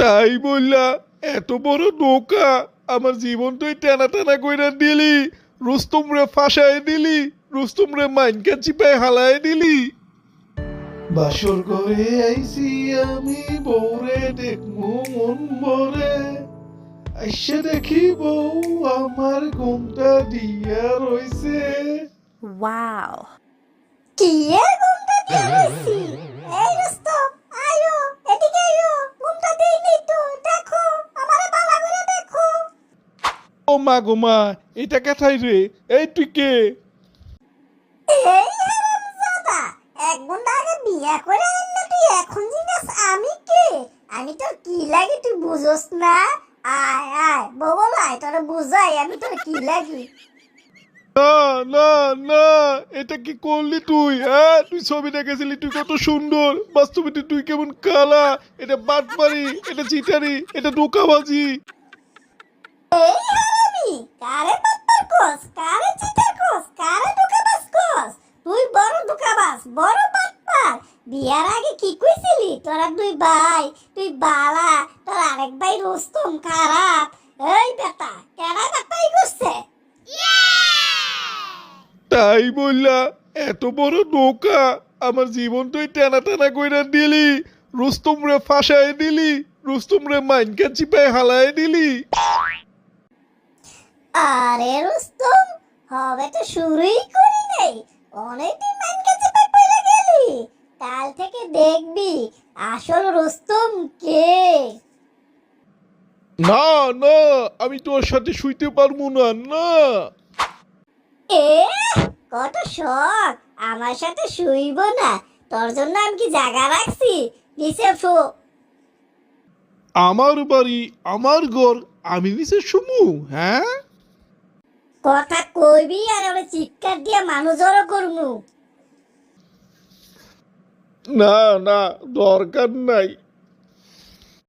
তাই বললা, এত বড় নৌকা আমার জীবনটাই টানা টানা কইরা দিলি রুস্তম রে ফাঁসায় দিলি রুস্তম রে মাইনকা চিপায় হালায় দিলি। বাসর ঘরে আইছি আমি, বউরে দেখমু মন ভরে। আইসে দেখি বউ আমার ঘুমটা দিয়া রইছে। Wow. কি এর ও মা গো মা এটা কোথায় রে? এই তুই কে? এক ঘণ্টা আগে বিয়া করে আনলে তুই এখন জিজ্ঞাস আমি কে? আমি তোর কি লাগি তুই বুঝোস না? আয় আয় ববল আয় তোর বুঝাই আমি তোর কি লাগি? না না না এটা কি করলি তুই হ্যাঁ? তুই ছবি দেখেছিলি তুই কত সুন্দর। বাস্তবে তুই কেমন কালা এটা বাটপারি এটা চিটারি এটা ধোকাবাজি এই হারামি কারে পাপ্পার কোস কারে চিটার কোস কারে ধোকাবাজ কোস তুই বড় ধোকাবাজ বড় বিয়ার আগে কি কইছিলি? তোরা দুই ভাই তুই বালা তোর আরেক ভাই রুস্তম খারাপ। এই বেটা বেটাই করছে? তাই বললা এত বড় নৌকা আমার জীবন তুই টানা টানা কইরা দিলি। রুস্তম রে ফাঁসায় দিলি রুস্তম রে মাইনকা চিপায় হালায় দিলি। আরে রুস্তম হবে তো শুরুই থেকে দেখবি আসল রুস্তম কে? না না আমি তোর সাথে শুইতে পারব না না। এ কত শখ আমার সাথে শুইব না তোর জন্য আমি কি জায়গা রাখছি? নিচে শো। আমার বাড়ি আমার ঘর আমি নিচে শুমু হ্যাঁ? কথা কইবি আর আমি চিৎকার দিয়ে মানুষ জড়ো করমু। না না দরকার নাই।